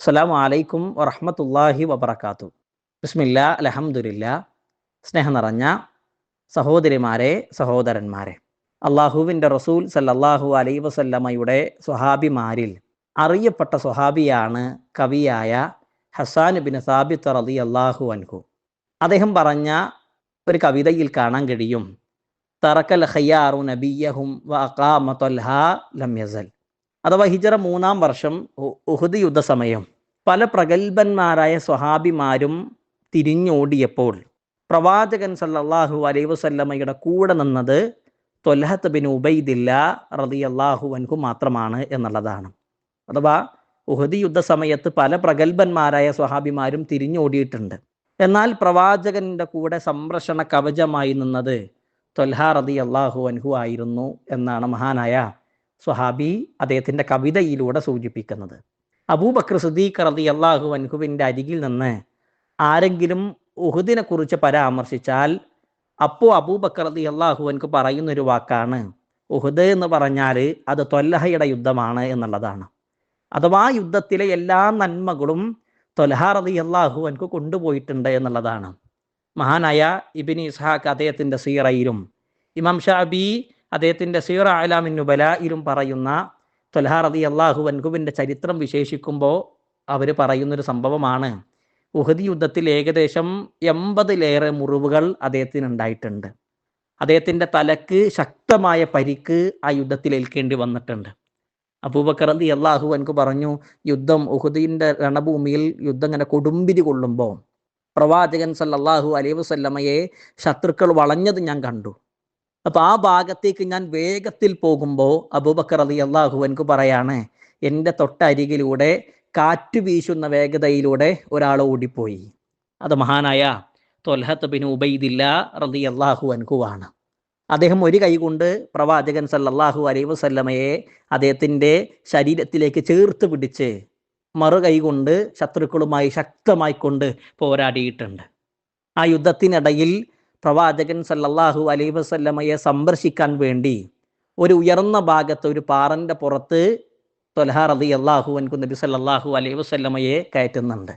അസ്സലാമു വലൈക്കും വറഹമത്തല്ലാഹി വബർക്കാത്തു ബിസ്മില്ല അലഹമുല്ല സ്നേഹം നിറഞ്ഞ സഹോദരിമാരെ സഹോദരന്മാരെ. അള്ളാഹുവിന്റെ റസൂൽ സല്ലാഹു അലൈ വസല്ലമ്മയുടെ സ്വഹാബിമാരിൽ അറിയപ്പെട്ട സ്വഹാബിയാണ് കവിയായ ഹസാൻ ബിൻ സാബിത്ത് റലി അള്ളാഹു അൻഹു. അദ്ദേഹം പറഞ്ഞ ഒരു കവിതയിൽ കാണാൻ കഴിയും. തറക്കൽ ഹയ്യാറു നബിയഹും വ ത്വൽഹ ലം യസൽ. അഥവാ ഹിജറ മൂന്നാം വർഷം ഉഹുദ് യുദ്ധസമയം പല പ്രഗത്ഭന്മാരായ സ്വഹാബിമാരും തിരിഞ്ഞോടിയപ്പോൾ പ്രവാചകൻ സല്ലാഹു അലൈ വസല്ലമയുടെ കൂടെ നിന്നത് തൊലഹത്ത് ബിൻ ഉബൈദില്ല റളിയല്ലാഹു അൻഹു മാത്രമാണ് എന്നുള്ളതാണ്. അഥവാ ഉഹദ് യുദ്ധസമയത്ത് പല പ്രഗത്ഭന്മാരായ സ്വഹാബിമാരും തിരിഞ്ഞോടിയിട്ടുണ്ട്. എന്നാൽ പ്രവാചകന്റെ കൂടെ സംരക്ഷണ കവചമായി നിന്നത് തൊൽഹ റതി അള്ളാഹു അൻഹു ആയിരുന്നു എന്നാണ് മഹാനായ സ്വഹാബി അദ്ദേഹത്തിന്റെ കവിതയിലൂടെ സൂചിപ്പിക്കുന്നത്. അബൂബക്കർ സുദീഖ് റതി അള്ളാഹു അൻഹുവിന്റെ അരികിൽ നിന്ന് ആരെങ്കിലും ഉഹുദിനെ കുറിച്ച് പരാമർശിച്ചാൽ അപ്പോൾ അബൂബക്കർ റതി അള്ളാഹു അൻഹു പറയുന്നൊരു വാക്കാണ് ഉഹുദ് എന്ന് പറഞ്ഞാൽ അത് തൊല്ലഹയുടെ യുദ്ധമാണ് എന്നുള്ളതാണ്. അഥവാ യുദ്ധത്തിലെ എല്ലാ നന്മകളും തൊലഹ റതി അള്ളാഹു അൻഹു കൊണ്ടുപോയിട്ടുണ്ട് എന്നുള്ളതാണ്. മഹാനായ ഇബിൻ ഇസ്ഹാഖ് അദ്ദേഹത്തിന്റെ സീറയിലും ഇമാം ഷാബി അദ്ദേഹത്തിന്റെ സീറ അലാമിൻ ബലായിലും പറയുന്ന തൊലഹ റതി അള്ളാഹു വൻകുവിന്റെ ചരിത്രം വിശേഷിക്കുമ്പോൾ അവർ പറയുന്നൊരു സംഭവമാണ്. ഉഹദി യുദ്ധത്തിൽ ഏകദേശം എൺപതിലേറെ മുറിവുകൾ അദ്ദേഹത്തിന് ഉണ്ടായിട്ടുണ്ട് അദ്ദേഹത്തിന്റെ തലക്ക് ശക്തമായ പരിക്ക് ആ യുദ്ധത്തിൽ ഏൽക്കേണ്ടി വന്നിട്ടുണ്ട്. അബൂബക്കർ അലി അള്ളാഹു എനിക്ക് പറഞ്ഞു യുദ്ധം ഉഹുദീന്റെ രണഭൂമിയിൽ യുദ്ധം ഇങ്ങനെ കൊടുമ്പിരി കൊള്ളുമ്പോൾ പ്രവാചകൻ സല്ലാഹു അലൈവ് വസല്ലമയെ ശത്രുക്കൾ വളഞ്ഞത് ഞാൻ കണ്ടു. അപ്പൊ ആ ഭാഗത്തേക്ക് ഞാൻ വേഗത്തിൽ പോകുമ്പോൾ അബൂബക്കർ അലി അള്ളാഹു എനിക്ക് പറയാണ് എന്റെ തൊട്ടരികിലൂടെ കാറ്റ് വീശുന്ന വേഗതയിലൂടെ ഒരാൾ ഓടിപ്പോയി. അത് മഹാനായ തൊൽഹത്ത് ബിൻ ഉബൈദില്ല റതി അള്ളാഹു അൻഹുവാണ് അദ്ദേഹം ഒരു കൈ കൊണ്ട് പ്രവാചകൻ സല്ലല്ലാഹു അലൈ വസല്ലമയെ അദ്ദേഹത്തിന്റെ ശരീരത്തിലേക്ക് ചേർത്ത് പിടിച്ച് മറു കൈ കൊണ്ട് ശത്രുക്കളുമായി ശക്തമായി കൊണ്ട് പോരാടിയിട്ടുണ്ട്. ആ യുദ്ധത്തിനിടയിൽ പ്രവാചകൻ സല്ലല്ലാഹു അലൈഹി വസല്ലമയെ സന്ദർശിക്കാൻ വേണ്ടി ഒരു ഉയർന്ന ഭാഗത്ത് ഒരു പാറന്റെ പുറത്ത് തൊലഹ റതി അള്ളാഹു അൻകു നബി സല്ലല്ലാഹു അലൈഹി വസല്ലമയെ കയറ്റുന്നുണ്ട്.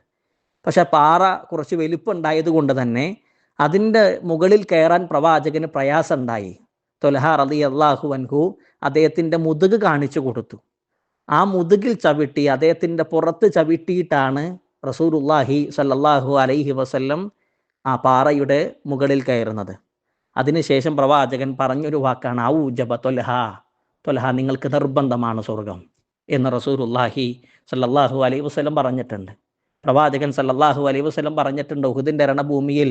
പക്ഷെ പാറ കുറച്ച് വലിപ്പുണ്ടായത് കൊണ്ട് തന്നെ അതിന്റെ മുകളിൽ കയറാൻ പ്രവാചകന് പ്രയാസമുണ്ടായി. തൊലഹ റതി അള്ളാഹു അൻഹു അദ്ദേഹത്തിന്റെ മുതുക് കാണിച്ചു കൊടുത്തു. ആ മുതുകിൽ ചവിട്ടി അദ്ദേഹത്തിന്റെ പുറത്ത് ചവിട്ടിയിട്ടാണ് റസൂലുല്ലാഹി സല്ലല്ലാഹു അലൈഹി വസല്ലം ആ പാറയുടെ മുകളിൽ കയറുന്നത്. അതിനുശേഷം പ്രവാചകൻ പറഞ്ഞൊരു വാക്കാണ് ഔ ജബ തൊലഹ. തൊലഹ നിങ്ങൾക്ക് നിർബന്ധമാണ് സ്വർഗം എന്ന് റസൂലുല്ലാഹി സല്ലാഹു അലൈഹി വസ്ലം പറഞ്ഞിട്ടുണ്ട്. പ്രവാചകൻ സല്ലാഹു അലൈഹി വസ്ലം പറഞ്ഞിട്ടുണ്ട് ഉഹുദിന്റെ രണഭൂമിയിൽ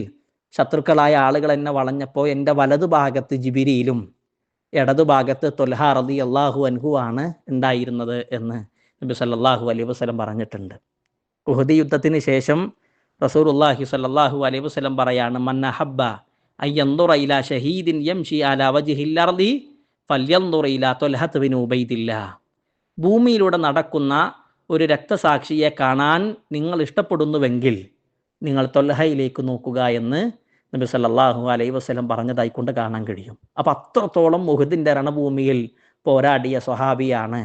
ശത്രുക്കളായ ആളുകൾ എന്നെ വളഞ്ഞപ്പോൾ എന്റെ വലതു ഭാഗത്ത് ജിബിരിയിലും ഇടതു ഭാഗത്ത് തൊൽഹ റതി അള്ളാഹു അൻഹു ആണ് ഉണ്ടായിരുന്നത് എന്ന് നബി സല്ലാഹു അലൈഹി വസ്ലം പറഞ്ഞിട്ടുണ്ട്. ഉഹുദി യുദ്ധത്തിന് ശേഷം റസൂലുള്ളാഹി സ്വല്ലല്ലാഹു അലൈഹി വസല്ലം പറയാണ് ഷഹീദിൻ അല ഭൂമിയിലൂടെ നടക്കുന്ന ഒരു രക്തസാക്ഷിയെ കാണാൻ നിങ്ങൾ ഇഷ്ടപ്പെടുന്നുവെങ്കിൽ നിങ്ങൾ തൊല്ലഹയിലേക്ക് നോക്കുക എന്ന് നബി സല്ലാഹു അലൈഹി വസ്ലം പറഞ്ഞതായി കൊണ്ട് കാണാൻ കഴിയും. അപ്പം അത്രത്തോളം മുഹദിന്റെ രണഭൂമിയിൽ പോരാടിയ സ്വഹാബിയാണ്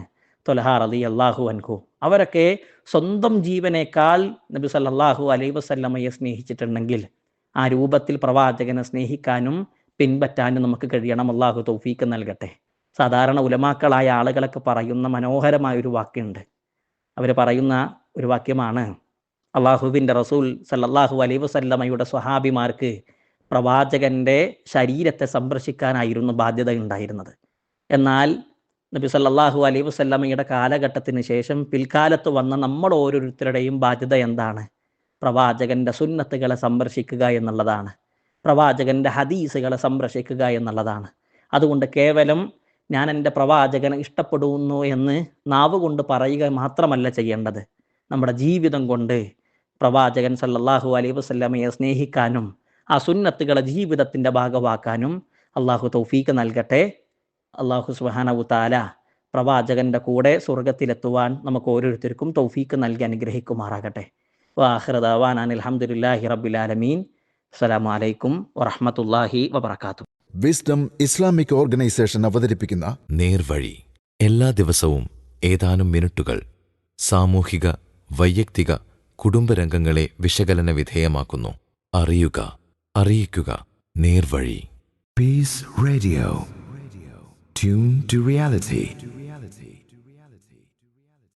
തൊലഹ റലി അള്ളാഹു അൻഹു. അവരൊക്കെ സ്വന്തം ജീവനേക്കാൾ നബി സല്ലാഹു അലൈ വസല്ലമയെ സ്നേഹിച്ചിട്ടുണ്ടെങ്കിൽ ആ രൂപത്തിൽ പ്രവാചകനെ സ്നേഹിക്കാനും പിൻപറ്റാനും നമുക്ക് കഴിയണം. അള്ളാഹു തൗഫീക്ക് നൽകട്ടെ. സാധാരണ ഉലമാക്കളായ ആളുകളൊക്കെ പറയുന്ന മനോഹരമായ ഒരു വാക്യുണ്ട് അവർ പറയുന്ന ഒരു വാക്യമാണ് അള്ളാഹുവിന്റെ റസൂൽ സല്ലല്ലാഹു അലൈ വസല്ലമയുടെ സ്വഹാബിമാർക്ക് പ്രവാചകന്റെ ശരീരത്തെ സംരക്ഷിക്കാനായിരുന്നു ബാധ്യത ഉണ്ടായിരുന്നത്. എന്നാൽ നബി സല്ലാഹു അലൈ വസല്ലമയുടെ കാലഘട്ടത്തിന് ശേഷം പിൽക്കാലത്ത് വന്ന നമ്മൾ ഓരോരുത്തരുടെയും ബാധ്യത എന്താണ്? പ്രവാചകന്റെ സുന്നത്തുകളെ സംരക്ഷിക്കുക എന്നുള്ളതാണ്. പ്രവാചകന്റെ ഹദീസുകളെ സംരക്ഷിക്കുക എന്നുള്ളതാണ്. അതുകൊണ്ട് കേവലം ഞാൻ എന്റെ പ്രവാചകനെ ഇഷ്ടപ്പെടുന്നു എന്ന് നാവ് കൊണ്ട് പറയുക മാത്രമല്ല ചെയ്യേണ്ടത്. നമ്മുടെ ജീവിതം കൊണ്ട് പ്രവാചകൻ സല്ലല്ലാഹു അലൈഹി വസല്ലമയെ സ്നേഹിക്കാനും ആ സുന്നത്തുകളെ ജീവിതത്തിന്റെ ഭാഗമാക്കാനും അള്ളാഹു തൗഫീക്ക് നൽകട്ടെ. അള്ളാഹു സുബ്ഹാനഹു താല പ്രവാചകന്റെ കൂടെ സ്വർഗത്തിലെത്തുവാൻ നമുക്ക് ഓരോരുത്തർക്കും തൗഫീക്ക് നൽകി അനുഗ്രഹിക്കുമാറാകട്ടെ. വാഹൃദാവാൻ അലഹമുല്ലാഹി റബുലാലമീൻ അസ്സലാമു അലൈക്കും വറഹ്മത്തുള്ളാഹി വബറകാതുഹു. വിസ്ഡം ഇസ്ലാമിക് ഓർഗനൈസേഷൻ അവതരിപ്പിക്കുന്ന നേർവഴി. എല്ലാ ദിവസവും ഏതാനും മിനിറ്റുകൾ സാമൂഹിക വൈയക്തിക കുടുംബരംഗങ്ങളെ വിശകലന വിധേയമാക്കുന്നു. അറിയുക അറിയിക്കുക. നേർവഴി. Peace Radio. Tune to reality.